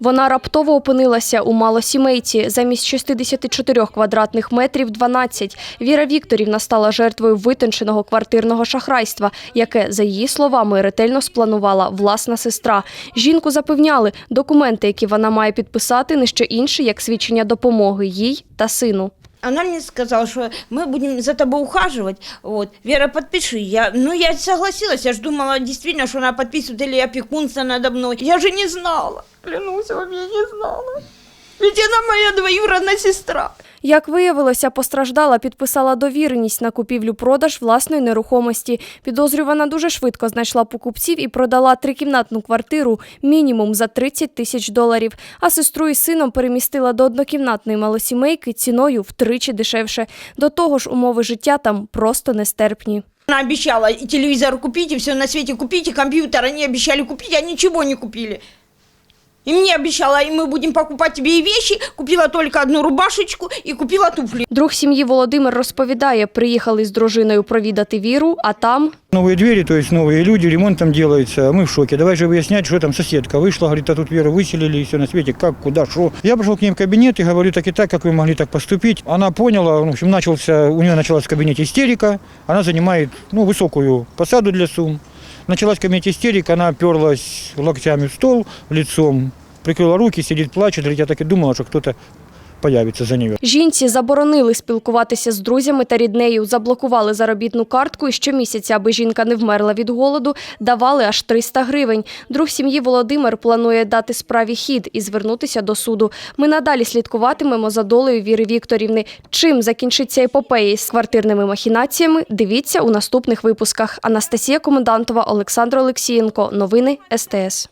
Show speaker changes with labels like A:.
A: Вона раптово опинилася у малосімейці. Замість 64 квадратних метрів – 12. Віра Вікторівна стала жертвою витонченого квартирного шахрайства, яке, за її словами, ретельно спланувала власна сестра. Жінку запевняли, документи, які вона має підписати, не що інше, як свідчення допомоги їй та сину.
B: Она мне сказала, что мы будем за тобой ухаживать. Вот. Вера, подпиши. Я, ну, я согласилась. Я же думала действительно, что она подписывает или опекунство надо мной. Я же не знала. Клянусь вам, я не знала. Ведь она моя двоюродная сестра.
A: Як виявилося, постраждала підписала довіреність на купівлю-продаж власної нерухомості. Підозрювана дуже швидко знайшла покупців і продала трикімнатну квартиру мінімум за 30 тисяч доларів. А сестру із сином перемістила до однокімнатної малосімейки ціною втричі дешевше. До того ж, умови життя там просто нестерпні.
B: Она обещала и телевизор купить, и все на свете купить, и компьютер они обещали купить, а ничего не купили. И мне обещала, и мы будем покупать тебе и вещи. Купила только одну рубашечку и купила туфли.
A: Друг сім'ї Володимир розповідає, приїхали з дружиною провідати віру, а там
C: Новые двери, то есть новые люди, ремонт там делается, а мы в шоке. Давай же выяснять, что там соседка вышла, говорит, а тут Веру выселили, и все на свете, как, куда, что. Я пошел к ней в кабинет и говорю, так и так, как вы могли так поступить. Она поняла, ну, в общем, начался, у нее началась в кабинете истерика, она занимает, ну, высокую посаду для сумм. Началась в истерик, она оперлась локтями в стол, лицом, прикрыла руки, сидит, плачет, я так и думала, что кто-то появится за нее.
A: Жінці заборонили спілкуватися з друзями та ріднею, заблокували заробітну картку і щомісяця, аби жінка не вмерла від голоду, давали аж 300 гривень. Друг сім'ї Володимир планує дати справі хід і звернутися до суду. Ми надалі слідкуватимемо за долею Віри Вікторівни. Чим закінчиться епопея з квартирними махінаціями, дивіться у наступних випусках. Анастасія Комендантова, Олександр Олексієнко. Новини СТС.